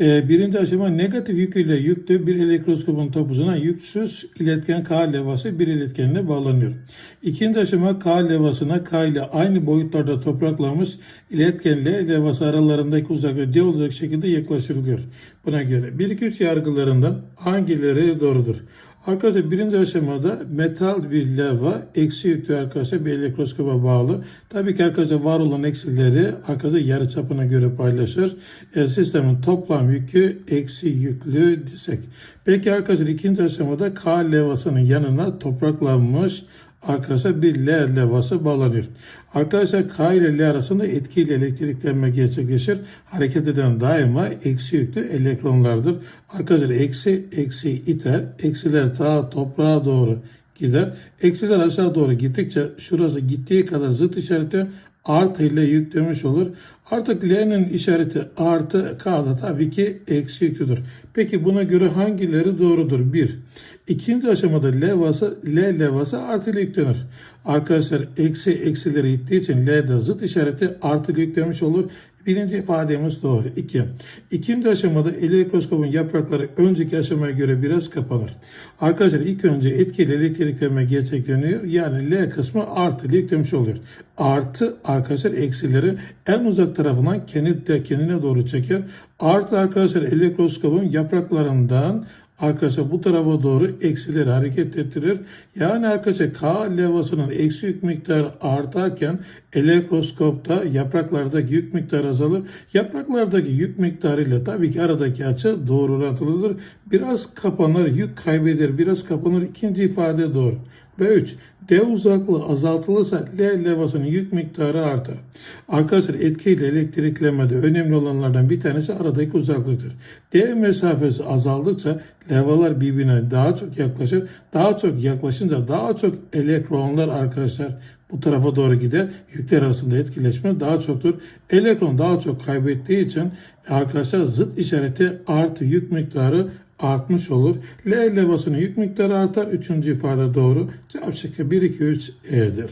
Ee, birinci aşama negatif yük ile yüklü bir elektroskopun topuzuna yüksüz iletken K levhası bir iletkenle bağlanıyor. İkinci aşama K levhasına K ile aynı boyutlarda topraklanmış iletkenle levhası aralarındaki uzaklığı D olacak şekilde yaklaştırılıyor. Buna göre 1-2-3 yargılarından hangileri doğrudur? Arkadaşlar birinci aşamada metal bir leva eksi yüklü arkadaşlar bir elektroskopa bağlı. Tabii ki arkadaşlar var olan eksileri arkadaşlar yarı çapına göre paylaşır. E, sistemin toplam yükü eksi yüklü desek. Peki arkadaşlar ikinci aşamada K levasının yanına topraklanmış arkadaşlar bir L levhası bağlanıyor. Arkadaşlar K ile L arasında etkili elektriklenme gerçekleşir. Hareket eden daima eksi yüklü elektronlardır. Arkadaşlar eksi eksi iter. Eksiler ta toprağa doğru gider. Eksiler aşağı doğru gittikçe şurası gittiği kadar zıt işareti artı ile yüklemiş olur. Artık L'nin işareti artı K'da tabii ki eksi yüklüdür. Peki buna göre hangileri doğrudur? 1. İkinci aşamada levhası, L levhası artı ile yüklenir. Arkadaşlar eksi eksileri gittiği için L'de zıt işareti artı ile yüklemiş olur. Birinci ifademiz doğru. 2. İkinci aşamada elektroskopun yaprakları önceki aşamaya göre biraz kapanır. Arkadaşlar ilk önce etkili elektriklenme gerçekleniyor. Yani L kısmı artı ile yüklemiş oluyor. Artı arkadaşlar eksileri en uzak tarafından kendi kendine doğru çeker. Artı arkadaşlar elektroskopun yapraklarından arkadaşlar bu tarafa doğru eksileri hareket ettirir. Yani arkadaşlar K levhasının eksi yük miktarı artarken elektroskopta yapraklardaki yük miktarı azalır. Yapraklardaki yük miktarıyla tabii ki aradaki açı doğru orantılıdır. Biraz kapanır, yük kaybeder, biraz kapanır. İkinci ifade doğru. Ve 3. D uzaklığı azaltılırsa L levhasının yük miktarı artar. Arkadaşlar etkiyle elektriklemede önemli olanlardan bir tanesi aradaki uzaklıktır. D mesafesi azaldıkça levhalar birbirine daha çok yaklaşır. Daha çok yaklaşınca daha çok elektronlar arkadaşlar bu tarafa doğru gider. Yükler arasında etkileşme daha çoktur. Elektron daha çok kaybettiği için arkadaşlar zıt işareti artı yük miktarı artmış olur. L levhasının yük miktarı artar. Üçüncü ifade doğru. Cevap şıkkı 1, 2, 3 E'dir.